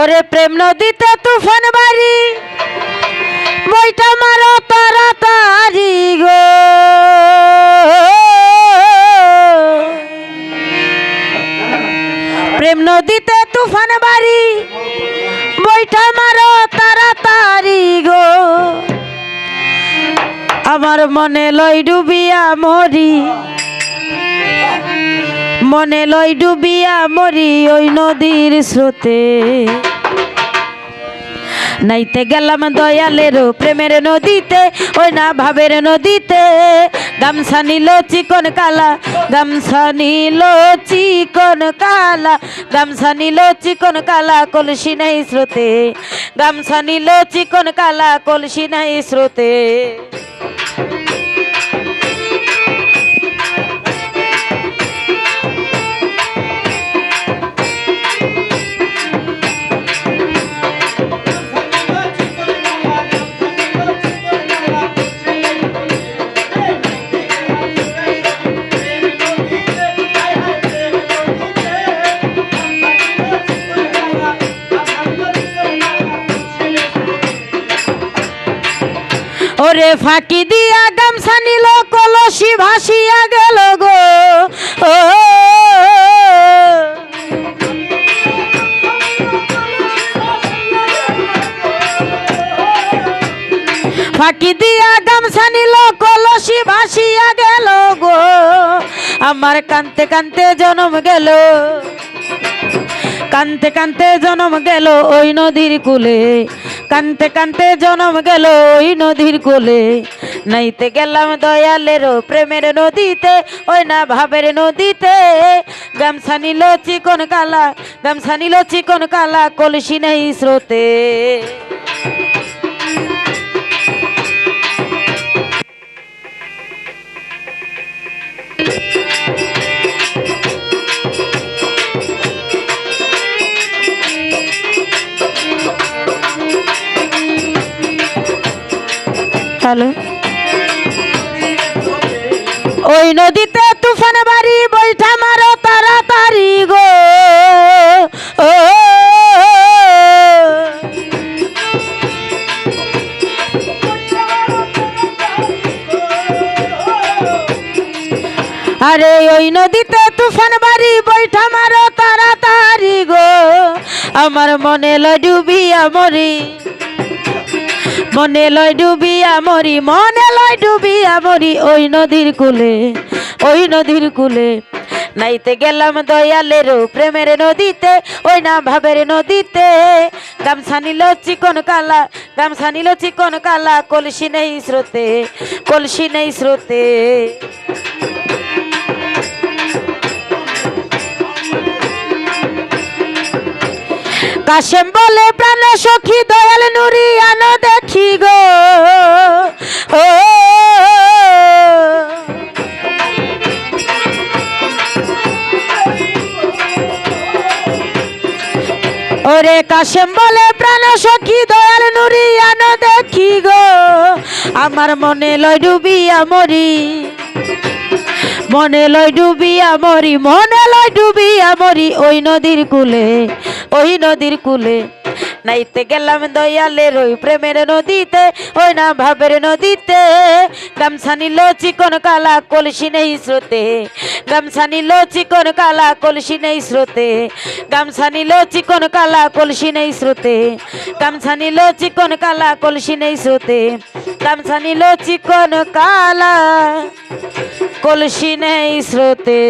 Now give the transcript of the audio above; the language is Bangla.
ওরে প্রেম নদীতে তুফান বাড়ি, বইটা মারো তাড়াতাড়ি গো। প্রেম নদীতে তুফান বাড়ি, বইটা মারো তাড়াতাড়ি গো। আমার মনে লই ডুবিয়া মরি, মনে লই ডুবিয়া মরি ওই নদীর স্রোতে। নাইতে গেলাম দয়ালের প্রেমের নদীতে, ওই না ভাবের নদীতে। গামছা নিল চিকন কালা, গামছা নিল চিকন কালা, গামছা নিল চিকন কালা, কলসি নাই স্রোতে। গামছা নিল চিকন কালা, কলসি নাই স্রোতে। ওরে ফাঁকি দিয়া গামছা নিল, কলসি ভাসিয়া গেল গো। ও, ফাঁকি দিয়া গামছা নিল, কলসি ভাসিয়া গেল গো। আমার কানতে কানতে জনম গেল, কানতে কানতে জনম গেল ওই নদীর কুলে। কানতে কানতে জনম গেল ওই নদীর কোলে। নাইতে গেলাম দয়ালের প্রেমের নদীতে, ওই না ভাবের নদীতে। গামছা নিল চিকন কালা, গামছা নিল চিকন কালা, কলসি নেই স্রোতে। হ্যালো ওই নদীতে তুফান বাড়ি, বৈঠা মারো তাড়াতাড়ি গো। আরে ওই নদীতে তুফান বাড়ি, বৈঠা মারো তাড়াতাড়ি গো। আমার মনে লডুবিয়া মরি। মনে লয় ডুবিয়া মরি, মনে লয় ডুবিয়া মরি ওই নদীর কুলে, ওই নদীর কুলে। নাইতে গেলাম দয়ালের প্রেমের নদীতে, ওই না ভাবের নদীতে। গামছা নিল চিকন কালা, গামছা নিল চিকন কালা, কলসি নেই স্রোতে, কলসি নেই স্রোতে। কাশেম বলে প্রাণ ওরে কাশেম বলে প্রাণ সখী, দয়াল নুরি আনো দেখি গো। আমার মনে লয় ডুবিয়া মরি, মনে লয় ডুবিয়া মরি, মনে লয় ডুবিয়া মরি, ওই নদীর কুলে, ওই নদীর কুলে। নাইতে গেলাম দয়ালের ওই প্রেমের নদীতে, ওই না ভাবের নদীতে। গামছা নিল চিকন কালা, কলসি নেই স্রোতে। গামছা নিল চিকন কালা, কলসি নেই স্রোতে। গামছা নিল চিকন কালা, কলসি নেই স্রোতে। গামছা নিল চিকন কালা, কলসি নেই স্রোতে। গামছা নিল চিকন কালা, কলসি নেই স্রোতে।